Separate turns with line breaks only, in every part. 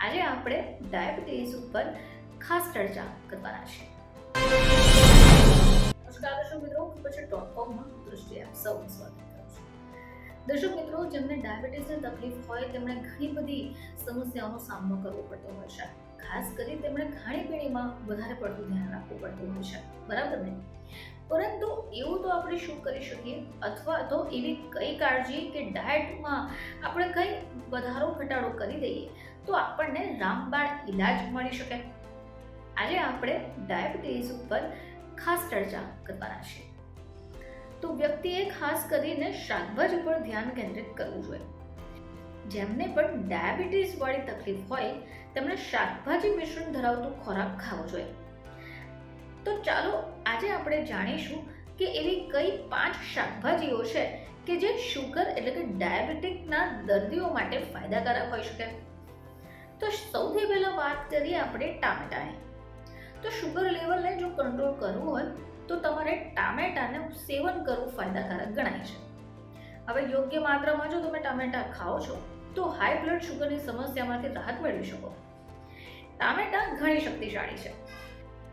આજે આપણે ડાયાબિટીસ ઉપર ખાસ ચર્ચા કરવાના છે નમસ્કાર દર્શક મિત્રો પછી ડોટ દર્શક મિત્રો, જેમને ડાયાબિટીસની તકલીફ હોય, તેમણે ઘણી બધી સમસ્યાઓનો સામનો કરવો પડતો હોય છે. ખાસ કરી તેમણે ખાણીપીણીમાં વધારે પડતું ધ્યાન રાખવું પડતું હોય છે. બરાબર ને? પરંતુ એવું તો આપણે શું કરી શકીએ? અથવા તો એવી કઈ કાળજી કે ડાયટમાં આપણે કઈ વધારો ઘટાડો કરી દઈએ તો આપણને રામબાણ ઇલાજ મળી શકે. આજે આપણે ડાયાબિટીસ ઉપર ખાસ ચર્ચા કરવાના છે તો વ્યક્તિએ ખાસ કરીને શાકભાજી પર ધ્યાન કેન્દ્રિત કરવું જોઈએ. જેમને પણ ડાયાબિટીસ વાળી તકલીફ હોય, તેમણે શાકભાજી મિશ્રણ ધરાવતો ખોરાક ખાવો જોઈએ. તો ચાલો આજે આપણે જાણીશું કે એવી કઈ પાંચ શાકભાજીઓ છે કે જે શુગર એટલે કે ડાયાબિટીકના દર્દીઓ માટે ફાયદાકારક હોઈ શકે. તો સૌથી પહેલા વાત કરીએ આપણે ટામેટાની. તો શુગર લેવલને જો કંટ્રોલ કરવું હોય, તો તમારે ટામેટાને સેવન કરવું ફાયદાકારક ગણાય છે. હવે યોગ્ય માત્રામાં જો તમે ટામેટા ખાઓ છો, તો હાઈ બ્લડ શુગરની સમસ્યામાંથી રાહત મેળવી શકો. ટામેટા ઘણી શક્તિશાળી છે.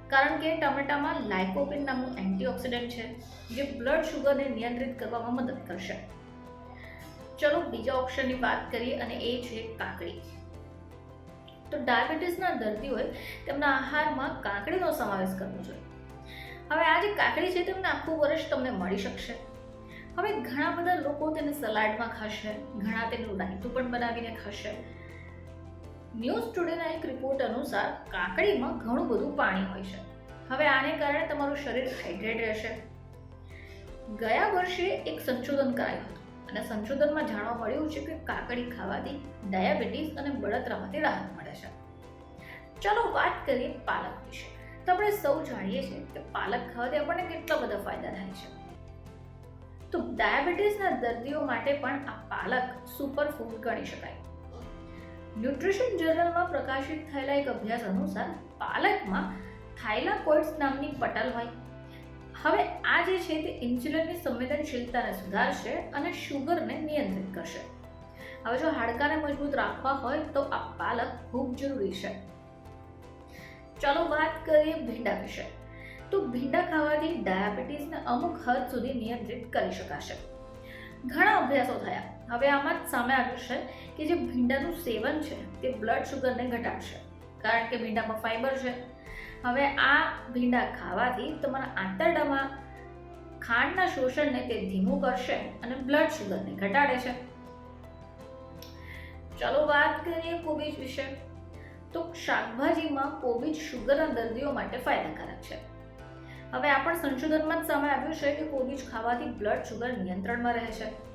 કારણ કે ટમેટામાં લાઇકોપિન નામનું એન્ટીઓક્સિડન્ટ છે, જે બ્લડ શુગરને નિયંત્રિત કરવામાં મદદ કરશે. ચલો બીજા ઓપ્શનની વાત કરીએ અને એ છે કાકડી. તો ડાયાબિટીસના દર્દીઓએ તેમના આહારમાં કાકડીનો સમાવેશ કરવો જોઈએ. હવે આ જે કાકડી છે તેમને આખું વર્ષ તમને મળી શકશે. હવે ઘણા બધા લોકો તેને સલાડમાં ખાશે, ઘણા તેનું રાયતું પણ બનાવીને ખાશે ન્યૂઝ ટુડેના એક રિપોર્ટ અનુસાર કાકડીમાં ઘણું બધું પાણી હોય છે. હવે આને કારણે તમારું શરીર હાઇડ્રેટ રહેશે. ગયા વર્ષે એક સંશોધન કરાયું હતું અને સંશોધનમાં જાણવા મળ્યું છે કે કાકડી ખાવાથી ડાયાબિટીસ અને બળતરામાંથી રાહત મળે છે. ચાલો વાત કરીએ પાલક વિશે. તો આપણે સૌ જાણીએ છીએ કે પાલક ખાવાથી આપણને કેટલા બધા ફાયદા થાય છે. તો ડાયાબિટીસના દર્દીઓ માટે પણ આ પાલક સુપર ફૂડ ગણી શકાય. ન્યુટ્રિશન જર્નલમાં પ્રકાશિત થયેલા એક અભ્યાસ અનુસાર પાલકમાં થાઇલાકોઇડ્સ નામની પટલ હોય. હવે આ જે છે તે ઇન્સ્યુલિનની સંવેદનશીલતાને સુધારશે અને શુગરને નિયંત્રિત કરશે. હવે જો હાડકાને મજબૂત રાખવા હોય તો આ પાલક ખૂબ જરૂરી છે. ચાલો વાત કરીએ ભીંડા વિશે. તો ભીંડા ખાવાથી ડાયાબિટીસને અમુક હદ સુધી નિયંત્રિત કરી શકાશે. ઘણા અભ્યાસો થયા. હવે આમાં જ સામે આવ્યું છે કે જે ભીંડાનું સેવન છે તે બ્લડ શુગરને ઘટાડશે. કારણ કે ભીંડામાં ફાઈબર છે. હવે આ ભીંડા ખાવાથી તમારા આંતરડામાં ખાંડના શોષણને તે ધીમું કરશે અને બ્લડ શુગરને ઘટાડે છે. ચલો વાત કરીએ કોબીજ વિશે. તો શાકભાજીમાં કોબીજ શુગરના દર્દીઓ માટે ફાયદાકારક છે. હવે આ પણ સંશોધનમાં જ સામે આવ્યું છે કે કોબીજ ખાવાથી બ્લડ શુગર નિયંત્રણમાં રહે છે.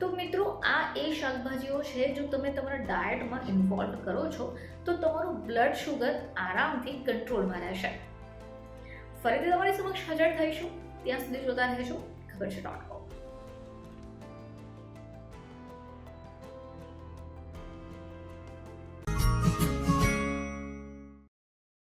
તો મિત્રો, આ એ શાકભાજીઓ છે જો તમે તમારા ડાયટમાં ઇન્વોલ્વ કરો છો, તો તમારું બ્લડ શુગર આરામથી કંટ્રોલમાં રહેશે. ફરીથી તમારી સમક્ષ હાજર થઈશું. ત્યાં સુધી જોતા રહેજો. ખબર છે ડોટ